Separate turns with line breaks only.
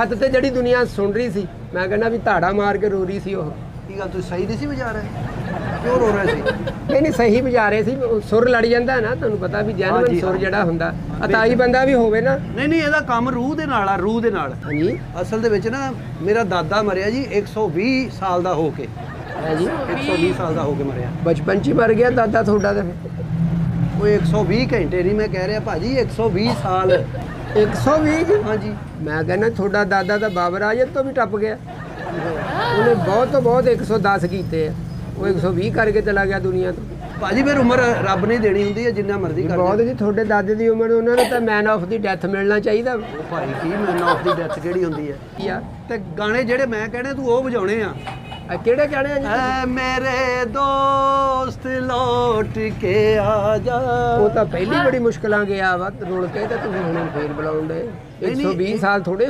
ਹੱਥ ਤੇ ਜਿਹੜੀ ਦੁਨੀਆ ਸੁਣ ਰਹੀ ਸੀ ਮੈਂ ਕਹਿੰਦਾ ਵੀ ਧਾੜਾ ਮਾਰ ਕੇ ਰੋ ਰਹੀ ਸੀ ਉਹ।
ਕੀ ਗੱਲ ਤੁਸੀਂ ਸਹੀ ਨਹੀਂ ਸੀ ਵਜਾ ਰਹੇ? ਕਿਉਂ ਰੋ ਰਹੇ ਸੀ?
ਨਹੀਂ ਨਹੀਂ ਸਹੀ ਵਜਾ ਰਹੇ ਸੀ ਉਹ ਸੁਰ ਲੜ ਜਾਂਦਾ ਨਾ ਤੁਹਾਨੂੰ ਪਤਾ ਵੀ ਜੈਨੂਇਨ ਸੁਰ। ਜਿਹੜਾ ਹੁੰਦਾ ਅਤਾਈ ਬੰਦਾ ਵੀ ਹੋਵੇ ਨਾ।
ਨਹੀਂ ਨਹੀਂ ਇਹਦਾ ਕੰਮ ਰੂਹ ਦੇ ਨਾਲ ਆ ਰੂਹ ਦੇ ਨਾਲ।
ਹਾਂਜੀ।
ਅਸਲ ਦੇ ਵਿੱਚ ਨਾ ਮੇਰਾ ਦਾਦਾ ਮਰਿਆ ਜੀ 120 ਸਾਲ ਦਾ ਹੋ ਕੇ।
ਹੈ ਜੀ।
120 ਸਾਲ ਦਾ ਹੋ ਕੇ ਮਰਿਆ।
ਬਚਪਨ 'ਚ ਹੀ ਮਰ ਗਿਆ ਦਾਦਾ ਤੁਹਾਡਾ ਤਾਂ
ਉਹ 120 ਘੰਟੇ ਨਹੀਂ ਮੈਂ ਕਹਿ ਰਿਹਾ ਭਾਜੀ 120 ਸਾਲ
120 ਜੀ।
ਹਾਂਜੀ।
ਮੈਂ ਕਹਿੰਦਾ ਤੁਹਾਡਾ ਦਾਦਾ ਤਾਂ ਬਾਬਰ ਆਜਤ ਤੋਂ ਵੀ ਟੱਪ ਗਿਆ। ਉਹਨੇ ਬਹੁਤ ਤੋਂ ਬਹੁਤ 110 ਕੀਤੇ ਆ। ਉਹ 120 ਕਰਕੇ ਚਲਾ ਗਿਆ ਦੁਨੀਆ ਤੋਂ।
ਭਾਜੀ ਫਿਰ ਉਮਰ ਰੱਬ ਨੇ ਦੇਣੀ ਹੁੰਦੀ ਹੈ ਜਿੰਨਾ ਮਰਜ਼ੀ ਕਰ
ਬਹੁਤ ਜੀ ਤੁਹਾਡੇ ਦਾਦੇ ਦੀ ਉਮਰ ਉਹਨਾਂ ਨੂੰ ਤਾਂ ਮੈਨ ਆਫ ਦੀ ਡੈਥ ਮਿਲਣਾ ਚਾਹੀਦਾ।
ਉਹ ਭਾਈ ਕੀ ਮੈਨ ਆਫ ਦੀ ਡੈਥ ਕਿਹੜੀ ਹੁੰਦੀ ਹੈ?
ਯਾਰ
ਤੇ ਗਾਣੇ ਜਿਹੜੇ ਮੈਂ ਕਹਿਣੇ ਤੂੰ ਉਹ ਵਜਾਉਣੇ ਆ।
ਆ ਕਿਹੜੇ ਕਹਿਣੇ ਆ ਜੀ?
ਮੇਰੇ ਦੋਸਤ ਲੌਟ ਕੇ ਆ ਜਾ।
ਉਹ ਤਾਂ ਪਹਿਲੀ ਬੜੀ ਮੁਸ਼ਕਲਾਂ ਗਿਆ ਵਾ ਰੁਲ ਕੇ ਤੇ ਤੁਸੀਂ ਹੁਣ ਫੇਰ ਬੁਲਾਉਂਦੇ।
ਨਹੀਂ, ਨਹੀਂ,
120 ਸਾਲ ਥੋੜੇ